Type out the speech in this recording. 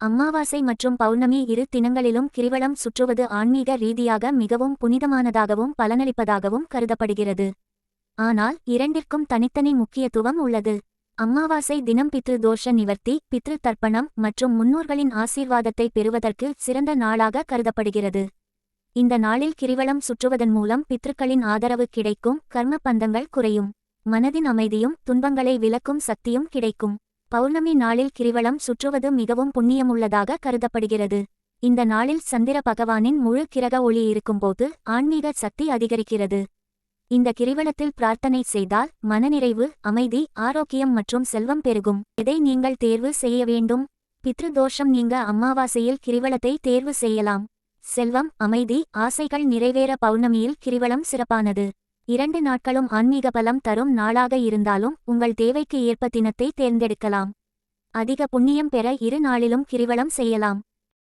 அம்மாவாசை மற்றும் பௌர்ணமி இரு தினங்களிலும் கிரிவலம் சுற்றுவது ஆன்மீக ரீதியாக மிகவும் புனிதமானதாகவும் பலனளிப்பதாகவும் கருதப்படுகிறது. ஆனால் இரண்டிற்கும் தனித்தனி முக்கியத்துவம் உள்ளது. அம்மாவாசை தினம் பித்ரு தோஷ நிவர்த்தி பித்ரு தர்ப்பணம் மற்றும் முன்னோர்களின் ஆசீர்வாதத்தை பெறுவதற்கு சிறந்த நாளாக கருதப்படுகிறது. இந்த நாளில் கிரிவலம் சுற்றுவதன் மூலம் பித்ருக்களின் ஆதரவு கிடைக்கும் கர்ம பந்தங்கள் குறையும் மனதின் அமைதியும் துன்பங்களை விலக்கும் சக்தியும் கிடைக்கும். பௌர்ணமி நாளில் கிரிவலம் சுற்றுவது மிகவும் புண்ணியமுள்ளதாக கருதப்படுகிறது. இந்த நாளில் சந்திர பகவானின் முழு கிரக ஒளி இருக்கும்போது ஆன்மீக சக்தி அதிகரிக்கிறது. இந்த கிரிவலத்தில் பிரார்த்தனை செய்தால் மனநிறைவு அமைதி ஆரோக்கியம் மற்றும் செல்வம் பெருகும். எதை நீங்கள் தேர்வு செய்ய வேண்டும். பித்ரு தோஷம் நீங்க அம்மாவாசையில் கிரிவலத்தை தேர்வு செய்யலாம். செல்வம் அமைதி ஆசைகள் நிறைவேற பௌர்ணமியில் கிரிவலம் சிறப்பானது. இரண்டு நாட்களும் ஆன்மீக பலம் தரும் நாளாக இருந்தாலும் உங்கள் தேவைக்கு ஏற்ப தினத்தை தேர்ந்தெடுக்கலாம். அதிக புண்ணியம் பெற இரு நாளிலும் கிரிவலம் செய்யலாம்.